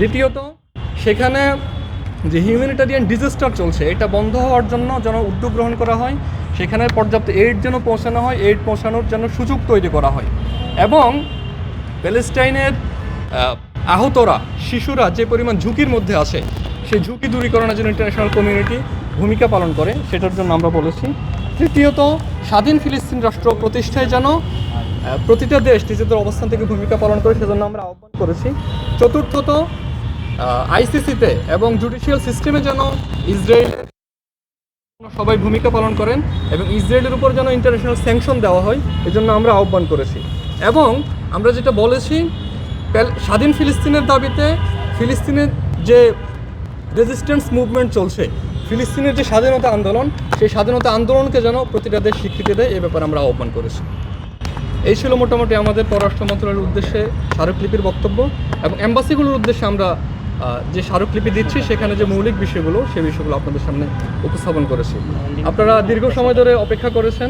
দ্বিতীয়ত, সেখানে যে হিউম্যানিটারিয়ান ডিজাস্টার চলছে, এটা বন্ধ হওয়ার জন্য যেন উদ্যোগ গ্রহণ করা হয়, সেখানে পর্যাপ্ত এইড যেন পৌঁছানো হয় এইড পৌঁছানোর জন্য সুযোগ তৈরি করা হয়। এবং প্যালেস্টাইনের আহতরা, শিশুরা যে পরিমাণ ঝুঁকির মধ্যে আছে সেই ঝুঁকি দূরীকরণের জন্য ইন্টারন্যাশনাল কমিউনিটি ভূমিকা পালন করে, সেটার জন্য আমরা বলেছি। তৃতীয়ত, স্বাধীন ফিলিস্তিন রাষ্ট্র প্রতিষ্ঠায় যেন প্রতিটা দেশ নিজেদের অবস্থান থেকে ভূমিকা পালন করে, সেজন্য আমরা আহ্বান করেছি। চতুর্থত আইসিসিতে এবং জুডিশিয়াল সিস্টেমে যেন ইসরায়েলের সবাই ভূমিকা পালন করেন এবং ইসরায়েলের উপর যেন ইন্টারন্যাশনাল স্যাংশন দেওয়া হয়, এজন্য আমরা আহ্বান করেছি। এবং আমরা যেটা বলেছি স্বাধীন ফিলিস্তিনের দাবিতে ফিলিস্তিনের যে রেজিস্ট্যান্স মুভমেন্ট চলছে, ফিলিস্তিনের যে স্বাধীনতা আন্দোলন, সেই স্বাধীনতা আন্দোলনকে যেন প্রতিটা দেশ স্বীকৃতি দেয়, এ ব্যাপারে আমরা আহ্বান করেছি। এই ছিল মোটামুটি আমাদের পররাষ্ট্র মন্ত্রণালয়ের উদ্দেশ্যে স্মারকলিপির বক্তব্য এবং অ্যাম্বাসিগুলোর উদ্দেশ্যে আমরা যে স্মারকলিপি দিচ্ছি, সেখানে যে মৌলিক বিষয়গুলো, সে বিষয়গুলো আপনাদের সামনে উপস্থাপন করেছি। আপনারা দীর্ঘ সময় ধরে অপেক্ষা করেছেন।